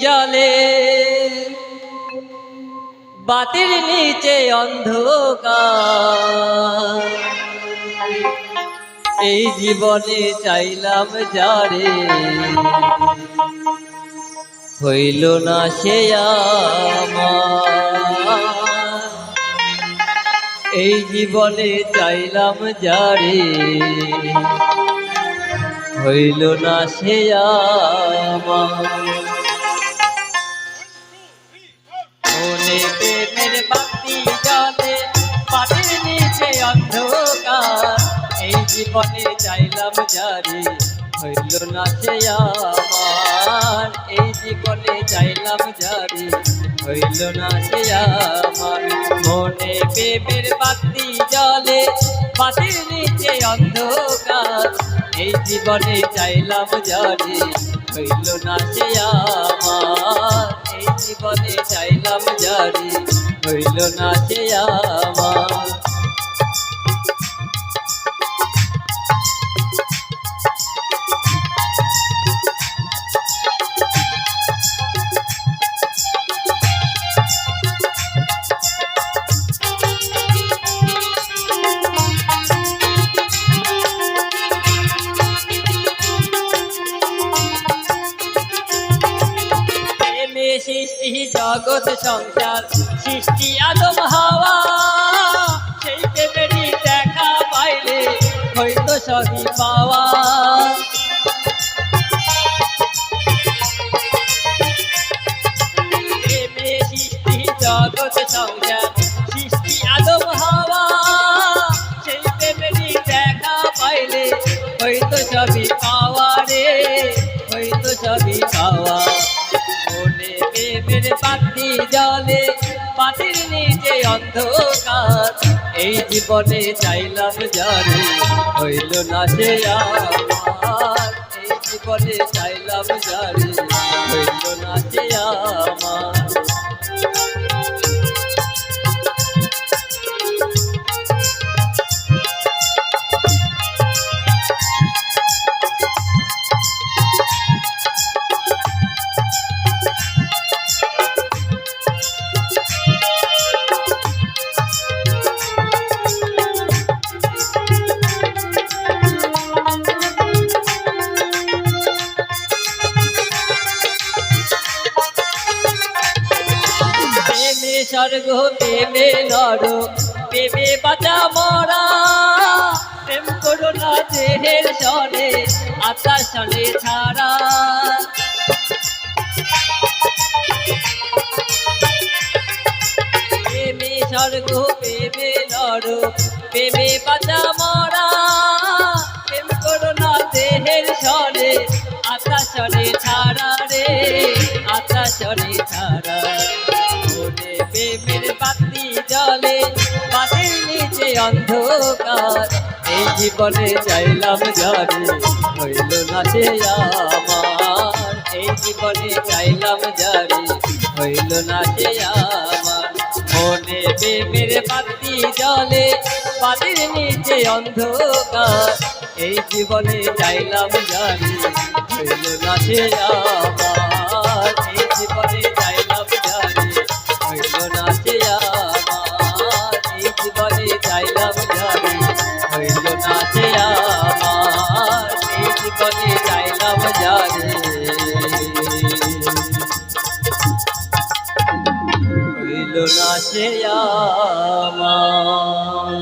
জলে। বাতির নিচে অন্ধকার। এই জীবনে চাইলাম যারে। হইল না সে এই জীবনে চাইলাম যারে। হইল না সে আমার। বাতি জলে পাটির নিচে অন্ধকার। এই জীবনে চাইলাম জারি, হইল না সে আমার। এই জীবনে চাইলাম জারি, হইল না সে আমার। মনে প্রেমের বাতি জলে পাটির নিচে অন্ধকার। এই জীবনে চাইলাম জারি হইল না সে আমার এই জীবনে চাইলাম জারি হইল না সৃষ্টি জগৎ সংসার, সৃষ্টি আদম হাওয়া। সেই প্রেমেরই দেখা পাইলে হয়তো সবই পাওয়া। জগৎ সংসার নিচে অন্ধকার, এই জীবনে চাইলাম জানি হইল না সে আমার। এই জীবনে চাইলাম জানি হইল না সে আমার। স্বর্গ, প্রেমে নর প্রেমে বাঁচা মরা। প্রেম করো না দেহের সনে আকাশ সনে ছাড়া। প্রেমে স্বর্গ, প্রেমে নর প্রেমে বাঁচা মরা। প্রেম করো না দেহের সনে আকাশ সনে ছাড়া রে আকাশ সনে অন্ধকার। এই জীবনে চাইলাম জানি, হইল না সে আমার। এই জীবনে চাইলাম জানি, হইল না সে আমার। মনে প্রেমের বাতি জলে বাতির নিচে অন্ধকার। এই জীবনে চাইলাম জানি, হইল না সে আমার। যারে হইল না সে আমার।